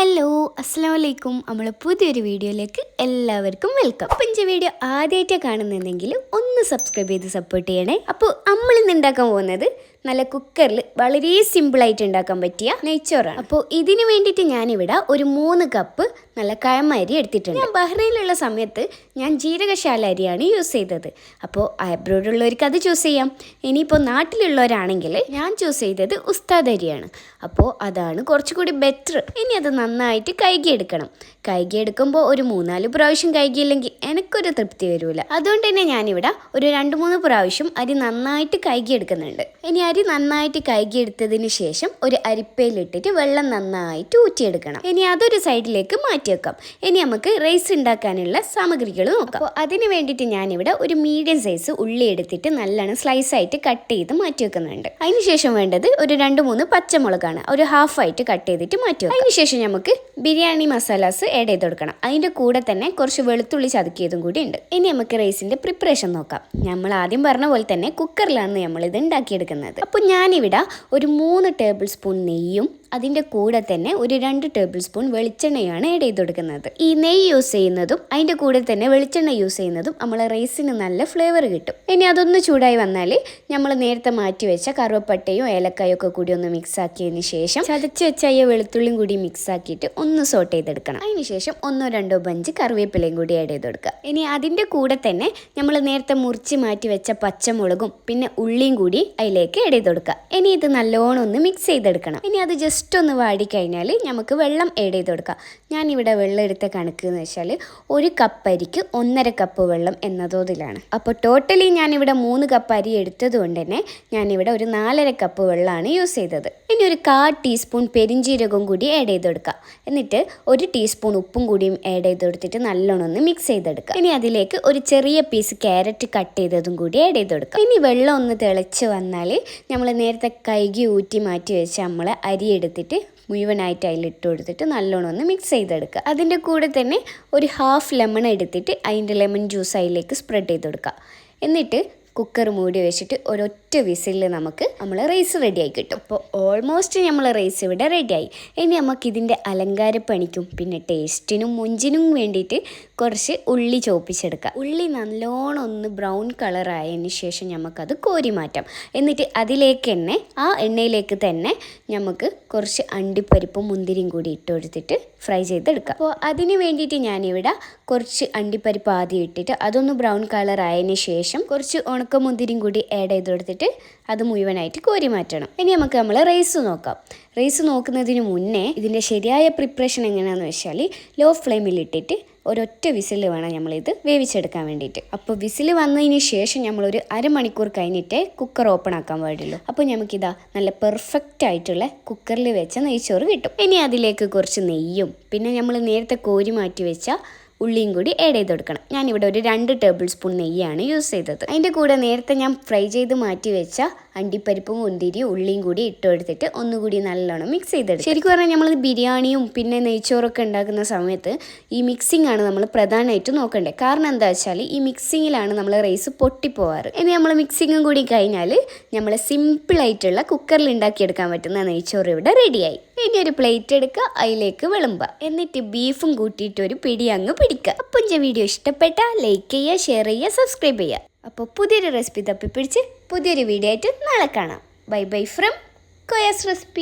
Hello അസ്സാം വലൈക്കും നമ്മൾ പുതിയൊരു വീഡിയോയിലേക്ക് എല്ലാവർക്കും വെൽക്കം. അപ്പം ഇഞ്ച വീഡിയോ ആദ്യമായിട്ടാണ് കാണുന്നുണ്ടെങ്കിൽ ഒന്ന് സബ്സ്ക്രൈബ് ചെയ്ത് സപ്പോർട്ട് ചെയ്യണേ. അപ്പോൾ നമ്മൾ ഇന്ന് ഉണ്ടാക്കാൻ പോകുന്നത് നല്ല കുക്കറിൽ വളരെ സിമ്പിളായിട്ട് ഉണ്ടാക്കാൻ പറ്റിയ നെയ്ച്ചോറാണ്. അപ്പോൾ ഇതിന് വേണ്ടിയിട്ട് ഞാനിവിടെ ഒരു മൂന്ന് കപ്പ് നല്ല കഴമ അരി എടുത്തിട്ടുണ്ട്. ഞാൻ ബഹ്റൈനിലുള്ള സമയത്ത് ഞാൻ ജീരകശാല അരിയാണ് യൂസ് ചെയ്തത്. അപ്പോൾ അബ്രോഡുള്ളവർക്ക് അത് ചൂസ് ചെയ്യാം. ഇനിയിപ്പോൾ നാട്ടിലുള്ളവരാണെങ്കിൽ ഞാൻ ചൂസ് ചെയ്തത് ഉസ്താദ് അരിയാണ്. അപ്പോൾ അതാണ് കുറച്ചുകൂടി ബെറ്റർ ഇനി അത് നന്നായിട്ട് കൈകിയെടുക്കണം കൈകിയെടുക്കുമ്പോൾ ഒരു മൂന്നാൽ പ്രാവശ്യം കൈകിയില്ലെങ്കിൽ എനിക്കൊരു തൃപ്തി വരില്ല അതുകൊണ്ട് തന്നെ ഞാനിവിടെ ഒരു രണ്ട് മൂന്ന് പ്രാവശ്യം അരി നന്നായിട്ട് കൈകിയെടുക്കുന്നുണ്ട് ഇനി അരി നന്നായിട്ട് കൈകിയെടുത്തതിന് ശേഷം ഒരു അരിപ്പയിലിട്ടിട്ട് വെള്ളം നന്നായിട്ട് ഊറ്റിയെടുക്കണം. ഇനി അതൊരു സൈഡിലേക്ക് മാറ്റി വെക്കാം. ഇനി നമുക്ക് റൈസ് ഉണ്ടാക്കാനുള്ള സാമഗ്രികൾ നോക്കാം. അപ്പോൾ അതിന് വേണ്ടിയിട്ട് ഞാനിവിടെ ഒരു മീഡിയം സൈസ് ഉള്ളി എടുത്തിട്ട് നല്ലോണം സ്ലൈസ് ആയിട്ട് കട്ട് ചെയ്ത് മാറ്റി വെക്കുന്നുണ്ട്. അതിനുശേഷം വേണ്ടത് ഒരു രണ്ട് മൂന്ന് പച്ചമുളകാണ്. ഒരു ഹാഫ് ആയിട്ട് കട്ട് ചെയ്തിട്ട് മാറ്റി വെക്കാം. അതിനുശേഷം നമുക്ക് ബിരിയാണി മസാലാസ് ആഡ് ചെയ്ത് കൊടുക്കണം. അതിന്റെ കൂടെ തന്നെ കുറച്ച് വെളുത്തുള്ളി ചതുക്കിയതും കൂടി ഉണ്ട്. ഇനി നമുക്ക് റൈസിന്റെ പ്രിപ്പറേഷൻ നോക്കാം. നമ്മൾ ആദ്യം പറഞ്ഞ പോലെ തന്നെ കുക്കറിലാണ് നമ്മളിത് ഉണ്ടാക്കിയെടുക്കുന്നത്. അപ്പോൾ ഞാനിവിടെ ഒരു മൂന്ന് ടേബിൾ സ്പൂൺ നെയ്യും അതിന്റെ കൂടെ തന്നെ ഒരു രണ്ട് ടേബിൾ സ്പൂൺ വെളിച്ചെണ്ണയാണ് ആഡ് ചെയ്ത് കൊടുക്കുന്നത്. ഈ നെയ് യൂസ് ചെയ്യുന്നതും അതിന്റെ കൂടെ തന്നെ വെളിച്ചെണ്ണ യൂസ് ചെയ്യുന്നതും നമ്മളെ റൈസിന് നല്ല ഫ്ലേവർ കിട്ടും. ഇനി അതൊന്ന് ചൂടായി വന്നാൽ നമ്മൾ നേരത്തെ മാറ്റി വെച്ച കറുവപ്പട്ടയും ഏലക്കായും ഒക്കെ കൂടി ഒന്ന് മിക്സ് ആക്കിയതിന് ശേഷം ചതച്ച് വെച്ച ഈ വെളുത്തുള്ളിയും കൂടി മിക്സ് ആക്കിയിട്ട് ഒന്ന് സോട്ട് ചെയ്തെടുക്കണം. അതിന് ശേഷം ഒന്നോ രണ്ടോ ബഞ്ച് കറിവേപ്പിലയും കൂടി ആഡ് ചെയ്ത് കൊടുക്കുക. ഇനി അതിന്റെ കൂടെ തന്നെ നമ്മൾ നേരത്തെ മുറിച്ച് മാറ്റി വെച്ച പച്ചമുളകും പിന്നെ ഉള്ളിയും കൂടി അതിലേക്ക് ആഡ് ചെയ്ത് കൊടുക്കുക. ഇനി ഇത് നല്ലോണം ഒന്ന് മിക്സ് ചെയ്തെടുക്കണം. ഇനി അത് ജസ്റ്റ് ഒന്ന് വാടിക്കഴിഞ്ഞാൽ നമുക്ക് വെള്ളം ആഡ് ചെയ്ത് കൊടുക്കാം. ഞാനിവിടെ വെള്ളം എടുത്ത കണക്ക് എന്ന് വെച്ചാൽ ഒരു കപ്പ് അരിക്ക് ഒന്നര കപ്പ് വെള്ളം എന്ന തോതിലാണ് അപ്പോൾ ടോട്ടലി ഞാനിവിടെ മൂന്ന് കപ്പ് അരി എടുത്തത് കൊണ്ട് തന്നെ ഞാനിവിടെ ഒരു നാലര കപ്പ് വെള്ളമാണ് യൂസ് ചെയ്തത്. ഇനി ഒരു കാ ടീസ്പൂൺ പെരിഞ്ചീരകവും കൂടി ആഡ് ചെയ്ത് കൊടുക്കുക എന്നിട്ട് ഒരു ടീസ്പൂൺ ഉപ്പും കൂടിയും ആഡ് ചെയ്ത് കൊടുത്തിട്ട് നല്ലോണം ഒന്ന് മിക്സ് ചെയ്തെടുക്കുക ഇനി അതിലേക്ക് ഒരു ചെറിയ പീസ് ക്യാരറ്റ് കട്ട് ചെയ്തതും കൂടി ആഡ് ചെയ്ത് കൊടുക്കുക ഇനി വെള്ളം ഒന്ന് തിളച്ച് വന്നാൽ നമ്മൾ നേരത്തെ കൈകി ഊറ്റി മാറ്റി വെച്ച് നമ്മൾ അരി എടുത്തിട്ട് മുഴുവനായിട്ട് അതിലിട്ട് കൊടുത്തിട്ട് നല്ലോണം ഒന്ന് മിക്സ് ചെയ്തെടുക്കുക. അതിന്റെ കൂടെ തന്നെ ഒരു ഹാഫ് ലെമൺ എടുത്തിട്ട് അതിന്റെ ലെമൺ ജ്യൂസ് അതിലേക്ക് സ്പ്രെഡ് ചെയ്ത് കൊടുക്കുക. എന്നിട്ട് കുക്കർ മൂടി വെച്ചിട്ട് ഒരൊറ്റ വിസിലിൽ നമുക്ക് നമ്മൾ റൈസ് റെഡിയായി കിട്ടും. അപ്പോൾ ഓൾമോസ്റ്റ് നമ്മൾ റൈസ് ഇവിടെ റെഡിയായി ഇനി നമുക്ക് ഇതിന്റെ അലങ്കാരപ്പണിക്കും പിന്നെ ടേസ്റ്റിനും മുഞ്ചിനും വേണ്ടിയിട്ട് കുറച്ച് ഉള്ളി ചോപ്പിച്ചെടുക്കാം ഉള്ളി നല്ലോണം ഒന്ന് ബ്രൗൺ കളറായതിന് ശേഷം നമുക്കത് കോരി മാറ്റാം. എന്നിട്ട് അതിലേക്ക് തന്നെ ആ എണ്ണയിലേക്ക് തന്നെ നമുക്ക് കുറച്ച് അണ്ടിപ്പരിപ്പും മുന്തിരിയും കൂടി ഇട്ട് കൊടുത്തിട്ട് ഫ്രൈ ചെയ്തെടുക്കാം. അപ്പോൾ അതിന് വേണ്ടിയിട്ട് ഞാനിവിടെ കുറച്ച് അണ്ടിപ്പരിപ്പ് ആദ്യം ഇട്ടിട്ട് അതൊന്ന് ബ്രൗൺ കളർ ആയതിന് ശേഷം കുറച്ച് ഉണക്കമുന്തിരിയും കൂടി ആഡ് ചെയ്ത് കൊടുത്തിട്ട് അത് മുഴുവനായിട്ട് കോരി മാറ്റണം. ഇനി നമുക്ക് നമ്മൾ റൈസ് നോക്കാം. റൈസ് നോക്കുന്നതിന് മുന്നേ ഇതിന്റെ ശരിയായ പ്രിപ്പറേഷൻ എങ്ങനെയാണെന്ന് വെച്ചാൽ ലോ ഫ്ലെയിമിൽ ഇട്ടിട്ട് ഒരൊറ്റ വിസിൽ വേണം നമ്മളിത് വേവിച്ചെടുക്കാൻ വേണ്ടിയിട്ട്. അപ്പോൾ വിസിൽ വന്നതിന് ശേഷം നമ്മളൊരു അരമണിക്കൂർ കഴിഞ്ഞിട്ടേ കുക്കർ ഓപ്പൺ ആക്കാൻ പാടുള്ളൂ. അപ്പോൾ നമുക്കിതാ നല്ല പെർഫെക്റ്റ് ആയിട്ടുള്ള കുക്കറിൽ വെച്ച നെയ്ച്ചോറ് കിട്ടും. ഇനി അതിലേക്ക് കുറച്ച് നെയ്യും പിന്നെ നമ്മൾ നേരത്തെ കോരി മാറ്റി വെച്ച ഉള്ളിയും കൂടി ആഡ് ചെയ്ത് കൊടുക്കണം. ഞാനിവിടെ ഒരു രണ്ട് ടേബിൾ സ്പൂൺ നെയ്യാണ് യൂസ് ചെയ്തത്. അതിന്റെ കൂടെ നേരത്തെ ഞാൻ ഫ്രൈ ചെയ്ത് മാറ്റി വെച്ച അണ്ടിപ്പരിപ്പും മുന്തിരിയും ഉള്ളിയും കൂടി ഇട്ട് കൊടുത്തിട്ട് ഒന്നുകൂടി നല്ലോണം മിക്സ് ചെയ്തെടുക്കും. ശരിക്കും പറഞ്ഞാൽ നമ്മൾ ബിരിയാണിയും പിന്നെ നെയ്ച്ചോറൊക്കെ ഉണ്ടാക്കുന്ന സമയത്ത് ഈ മിക്സിംഗ് ആണ് നമ്മൾ പ്രധാനമായിട്ട് നോക്കേണ്ടത്. കാരണം എന്താ വെച്ചാൽ ഈ മിക്സിങ്ങിലാണ് നമ്മൾ റൈസ് പൊട്ടിപ്പോവാറ്. ഇനി നമ്മൾ മിക്സിങ്ങും കൂടി കഴിഞ്ഞാൽ നമ്മൾ സിമ്പിളായിട്ടുള്ള കുക്കറിൽ ഉണ്ടാക്കിയെടുക്കാൻ പറ്റുന്ന നെയ്ച്ചോറ് ഇവിടെ റെഡിയായി ഇനി ഒരു പ്ലേറ്റ് എടുക്കുക അതിലേക്ക് വിളമ്പുക. എന്നിട്ട് ബീഫും കൂട്ടിയിട്ട് ഒരു പിടി അങ്ങ് പിടിക്കുക. അപ്പം വീഡിയോ ഇഷ്ടപ്പെട്ടാൽ ലൈക്ക് ചെയ്യുക ഷെയർ ചെയ്യുക സബ്സ്ക്രൈബ് ചെയ്യുക. അപ്പോൾ പുതിയൊരു റെസിപ്പി തപ്പിപ്പിടിച്ച് പുതിയൊരു വീഡിയോ ആയിട്ട് നാളെ കാണാം. ബൈ ബൈ ഫ്രം കൊയസ് റെസിപ്പി